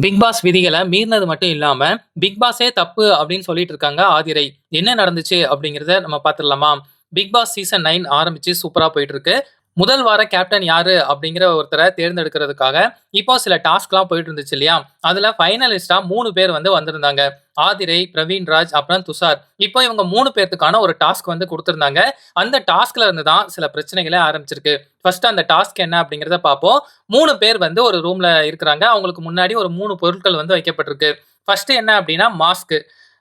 Big pass விதிகளை மீறினது மட்டும் இல்லாம, பிக் பாஸே தப்பு அப்படின்னு சொல்லிட்டு இருக்காங்க ஆதிரை. என்ன நடந்துச்சு அப்படிங்கிறத நம்ம பார்த்துடலாமா? பிக் பாஸ் சீசன் நைன் ஆரம்பிச்சு சூப்பரா போயிட்டு இருக்கு. முதல் வார கேப்டன் யாரு அப்படிங்கிற ஒருத்தரை தேர்ந்தெடுக்கிறதுக்காக, இப்போ சில டாஸ்க்லாம் போயிட்டு இருந்துச்சு இல்லையா? அதுல ஃபைனலிஸ்டா மூணு பேர் வந்து வந்திருந்தாங்க. ஆதிரை, பிரவீன்ராஜ், அப்புறம் துஷார். இப்போ இவங்க மூணு பேர்த்துக்கான ஒரு டாஸ்க் வந்து கொடுத்துருந்தாங்க அந்த டாஸ்க்ல இருந்து தான் சில பிரச்சனைகளே ஆரம்பிச்சிருக்கு. ஃபர்ஸ்ட் அந்த டாஸ்க் என்ன அப்படிங்கிறத பார்ப்போம். மூணு பேர் வந்து ஒரு ரூம்ல இருக்கிறாங்க. அவங்களுக்கு முன்னாடி ஒரு மூணு பொருட்கள் வந்து வைக்கப்பட்டிருக்கு. ஃபர்ஸ்ட் என்ன அப்படின்னா மாஸ்க்.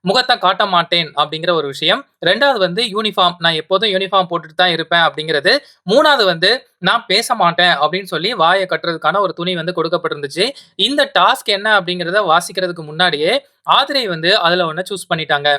முகத்தை காட்ட மாட்டேன் அப்படிங்கிற ஒரு விஷயம். ரெண்டாவது வந்து யூனிஃபார்ம். நான் எப்போதும் யூனிஃபார்ம் போட்டுட்டு தான் இருப்பேன் அப்படிங்கிறது. மூணாவது வந்து நான் பேச மாட்டேன் அப்படின்னு சொல்லி வாயை கட்டுறதுக்கான ஒரு துணி வந்து கொடுக்கப்பட்டிருந்துச்சு. இந்த டாஸ்க் என்ன அப்படிங்கிறத வாசிக்கிறதுக்கு முன்னாடியே ஆதிரை வந்து அதில் ஒன்று சூஸ் பண்ணிட்டாங்க.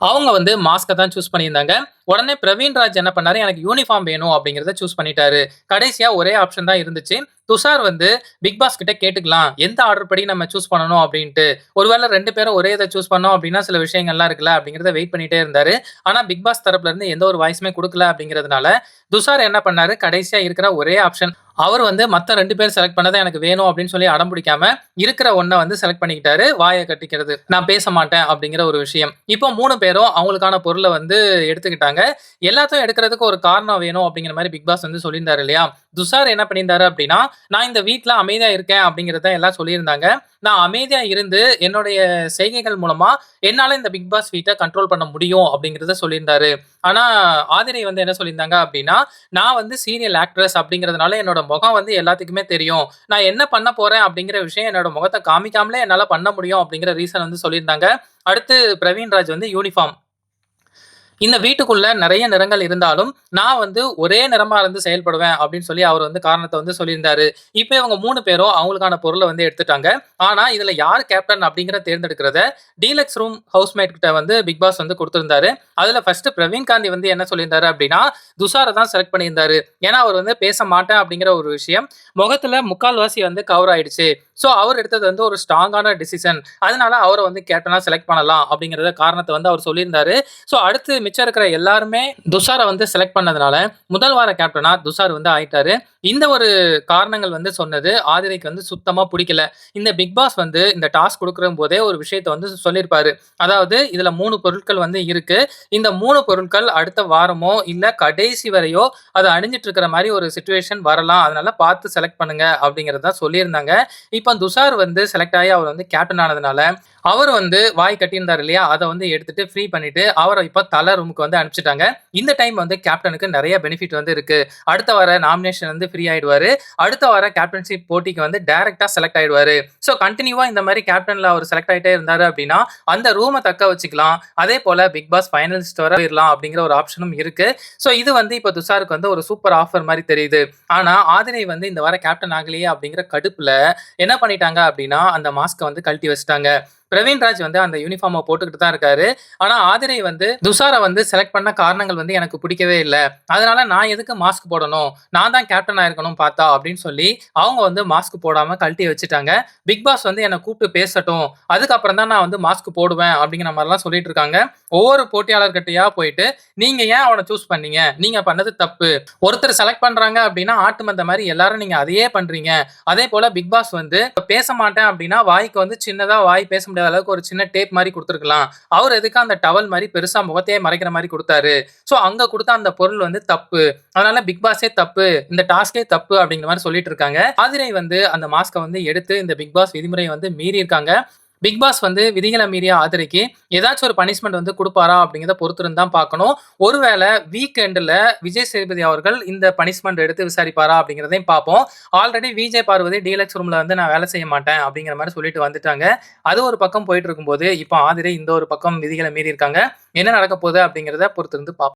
அவங்க வந்து மாஸ்க்கை தான் சூஸ் பண்ணியிருந்தாங்க. உடனே பிரவீன் ராஜ் என்ன பண்ணாரு, எனக்கு யூனிஃபார்ம் வேணும் அப்படிங்கிறத சூஸ் பண்ணிட்டாரு. கடைசியா ஒரே ஆப்ஷன் தான் இருந்துச்சு. துஷார் வந்து பிக் பாஸ் கிட்ட கேட்டுக்கலாம். எந்த ஆர்டர் படி நம்ம சூஸ் பண்ணணும் அப்படின்ட்டு. ஒருவேளை ரெண்டு பேரும் ஒரே இதை சூஸ் பண்ணோம் அப்படின்னா சில விஷயங்கள்லாம் இருக்குல்ல அப்படிங்கிறத வெயிட் பண்ணிட்டே இருந்தாரு. ஆனா பிக் பாஸ் தரப்புல இருந்து எந்த ஒரு வாய்ஸுமே கொடுக்கல அப்படிங்கிறதுனால, துஷார் என்ன பண்ணாரு, கடைசியா இருக்கிற ஒரே ஆப்ஷன் அவர் வந்து மற்ற ரெண்டு பேர் செலக்ட் பண்ணதை எனக்கு வேணும் அப்படின்னு சொல்லி அடம் பிடிக்காம, இருக்கிற ஒன்றை வந்து செலக்ட் பண்ணிக்கிட்டாரு. வாயை கட்டிக்கிறது. நான் பேச மாட்டேன் அப்படிங்கிற ஒரு விஷயம். இப்போ மூணு பேரும் அவங்களுக்கான பொருளை வந்து எடுத்துக்கிட்டாங்க. எல்லாத்தையும் எடுக்கிறதுக்கு ஒரு காரணம் வேணும் அப்படிங்கிற மாதிரி பிக் பாஸ் வந்து சொல்லியிருந்தாரு இல்லையா? துஷார் என்ன பண்ணியிருந்தாரு அப்படின்னா, நான் இந்த வீட்டில் அமைதியாக இருக்கேன் அப்படிங்கிறத எல்லாம் சொல்லியிருந்தாங்க. நான் அமைதியாக இருந்து என்னுடைய செய்கைகள் மூலமாக என்னால் இந்த பிக் பாஸ் வீட்டை கண்ட்ரோல் பண்ண முடியும் அப்படிங்கிறத சொல்லியிருந்தாரு. ஆனால் ஆதிரை வந்து என்ன சொல்லியிருந்தாங்க அப்படின்னா, நான் வந்து சீரியல் ஆக்ட்ரஸ் அப்படிங்கிறதுனால என்னோட முகம் வந்து எல்லாத்துக்குமே தெரியும். நான் என்ன பண்ண போறேன் அப்படிங்கிற விஷயம் என்னோட முகத்தை காமிக்காமலே என்னால் பண்ண முடியும் அப்படிங்கிற ரீசன் வந்து சொல்லியிருந்தாங்க. அடுத்து பிரவீன்ராஜ் வந்து யூனிஃபார்ம். இந்த வீட்டுக்குள்ள நிறைய நிறங்கள் இருந்தாலும், நான் வந்து ஒரே நிறமா இருந்து செயல்படுவேன் அப்படின்னு சொல்லி அவர் வந்து காரணத்தை வந்து சொல்லியிருந்தாரு. இப்போ இவங்க மூணு பேரும் அவங்களுக்கான பொருளை வந்து எடுத்துட்டாங்க. ஆனா இதுல யார் கேப்டன் அப்படிங்கிறத தேர்ந்தெடுக்கிறத டீலக்ஸ் ரூம் ஹவுஸ்மேட் கிட்ட வந்து பிக் பாஸ் வந்து கொடுத்திருந்தாரு அதுல ஃபர்ஸ்ட் பிரவீன் காந்தி வந்து என்ன சொல்லியிருந்தாரு அப்படின்னா, துஷாரை தான் செலக்ட் பண்ணியிருந்தாரு. ஏன்னா அவர் வந்து பேச மாட்டேன் அப்படிங்கிற ஒரு விஷயம். முகத்துல முக்கால்வாசி வந்து கவர் ஆயிடுச்சு. ஸோ அவர் எடுத்தது வந்து ஒரு ஸ்ட்ராங்கான டிசிஷன். அதனால அவரை வந்து கேப்டனாக செலக்ட் பண்ணலாம் அப்படிங்கிறத காரணத்தை வந்து அவர் சொல்லியிருந்தாரு. ஸோ அடுத்து மிச்சம் இருக்கிற எல்லாருமே துஷாரை வந்து செலக்ட் பண்ணதுனால, முதல் வார கேப்டனா துஷார் வந்து ஆயிட்டாரு. இந்த ஒரு காரணங்கள் வந்து சொன்னது ஆதிரைக்கு வந்து சுத்தமா பிடிக்கல இந்த பிக் பாஸ் வந்து இந்த டாஸ்க் குடுக்கும்போதே ஒரு விஷயத்த வந்து சொல்லியிருப்பாரு. அதாவது இதுல மூணு பொருட்கள் வந்து இருக்கு. இந்த மூணு பொருட்கள் அடுத்த வாரமோ, இல்ல கடைசி வரையோ அது அணிஞ்சிட்டு இருக்கிற மாதிரி ஒரு சுச்சுவேஷன் வரலாம். அதனால பார்த்து செலக்ட் பண்ணுங்க அப்படிங்கறத சொல்லியிருந்தாங்க. இப்போ துஷார் வந்து செலக்ட் ஆகி அவர் வந்து கேப்டன் ஆனதுனால, அவர் வந்து வாய் கட்டியிருந்தார் இல்லையா? அதை வந்து எடுத்துட்டு ஃப்ரீ பண்ணிட்டு அவரை இப்போ தளர் ரூமுக்கு வந்து அனுப்பிச்சிட்டாங்க இந்த டைம் வந்து கேப்டனுக்கு நிறைய பெனிஃபிட் வந்து இருக்கு. அடுத்த வார நாமினேஷன் வந்து ஃப்ரீ ஆயிடுவாரு. அடுத்த வார கேப்டன்ஷிப் போட்டிக்கு வந்து டைரக்டா செலக்ட் ஆயிடுவாரு. ஸோ கண்டினியூவா இந்த மாதிரி கேப்டன்ல அவர் செலக்ட் ஆயிட்டே இருந்தாரு அப்படின்னா, அந்த ரூமை தக்க வச்சுக்கலாம். அதே போல பிக் பாஸ் ஃபைனலிஸ்ட் வர போயிரலாம் அப்படிங்கிற ஒரு ஆப்ஷனும் இருக்கு. ஸோ இது வந்து இப்போ துஷாருக்கு வந்து ஒரு சூப்பர் ஆஃபர் மாதிரி தெரியுது. ஆனா ஆதிரை வந்து இந்த வார கேப்டன் ஆகலையே அப்படிங்கிற கடுப்புல என்ன பண்ணிட்டாங்க அப்படின்னா, அந்த மாஸ்க்கை வந்து கழட்டி வச்சுட்டாங்க. பிரவீன் ராஜ் வந்து அந்த யூனிஃபார்மை போட்டுக்கிட்டு தான் இருக்காரு. ஆனால் ஆதிரை வந்து துஷாரை வந்து செலக்ட் பண்ண காரணங்கள் வந்து எனக்கு பிடிக்கவே இல்லை அதனால நான் எதுக்கு மாஸ்க் போடணும்? நான் தான் கேப்டன் ஆயிருக்கணும் பார்த்தா அப்படின்னு சொல்லி அவங்க வந்து மாஸ்க் போடாமல் கழட்டி வச்சுட்டாங்க. பிக் பாஸ் வந்து என்னை கூப்பிட்டு பேசட்டும். அதுக்கப்புறம் தான் நான் வந்து மாஸ்க் போடுவேன் அப்படிங்கிற மாதிரிலாம் சொல்லிட்டு இருக்காங்க. ஒவ்வொரு போட்டியாளர்கிட்டயா போயிட்டு, நீங்க ஏன் அவனை சூஸ் பண்ணீங்க? நீங்க பண்ணது தப்பு. ஒருத்தர் செலக்ட் பண்றாங்க அப்படின்னா ஆட்டு மந்த மாதிரி எல்லாரும் நீங்க அதையே பண்றீங்க. அதே போல பிக் பாஸ் வந்து பேச மாட்டேன் அப்படின்னா வாய்க்கு வந்து சின்னதா வாய் பேச முடியாது அளவுக்கு ஒரு சின்ன டேப் மாதிரி கொடுத்துருக்கலாம் அவர் எதுக்கு அந்த டவல் மாதிரி பெருசா முகத்தையே மறைக்கிற மாதிரி கொடுத்தாரு சோ அங்க கொடுத்த அந்த பொருள் வந்து தப்பு. அதனால பிக் பாஸே தப்பு. இந்த டாஸ்க்கே தப்பு அப்படிங்கிற மாதிரி சொல்லிட்டு இருக்காங்க. ஆதிரை வந்து அந்த மாஸ்கை வந்து எடுத்து இந்த பிக் பாஸ் விதிமுறையை வந்து மீறியிருக்காங்க. பிக் பாஸ் வந்து விதிகளை மீறிய ஆதரிக்கு ஏதாச்சும் ஒரு பனிஷ்மெண்ட் வந்து கொடுப்பாரா அப்படிங்கிறத பொறுத்திருந்து தான் பார்க்கணும். ஒருவேளை வீக் எண்டில் விஜய் சேதுபதி அவர்கள் இந்த பனிஷ்மெண்ட் எடுத்து விசாரிப்பாரா அப்படிங்கிறதையும் பார்ப்போம். ஆல்ரெடி விஜய் பார்வதி டீலக்ஸ் ரூமில் வந்து நான் வேலை செய்ய மாட்டேன் அப்படிங்கிற மாதிரி சொல்லிட்டு வந்துட்டாங்க. அது ஒரு பக்கம் போயிட்டு இருக்கும்போது, இப்போ ஆதிரை இந்த ஒரு பக்கம் விதிகளை மீறி இருக்காங்க. என்ன நடக்க போகுது அப்படிங்கிறத பொறுத்திருந்து பார்ப்போம்.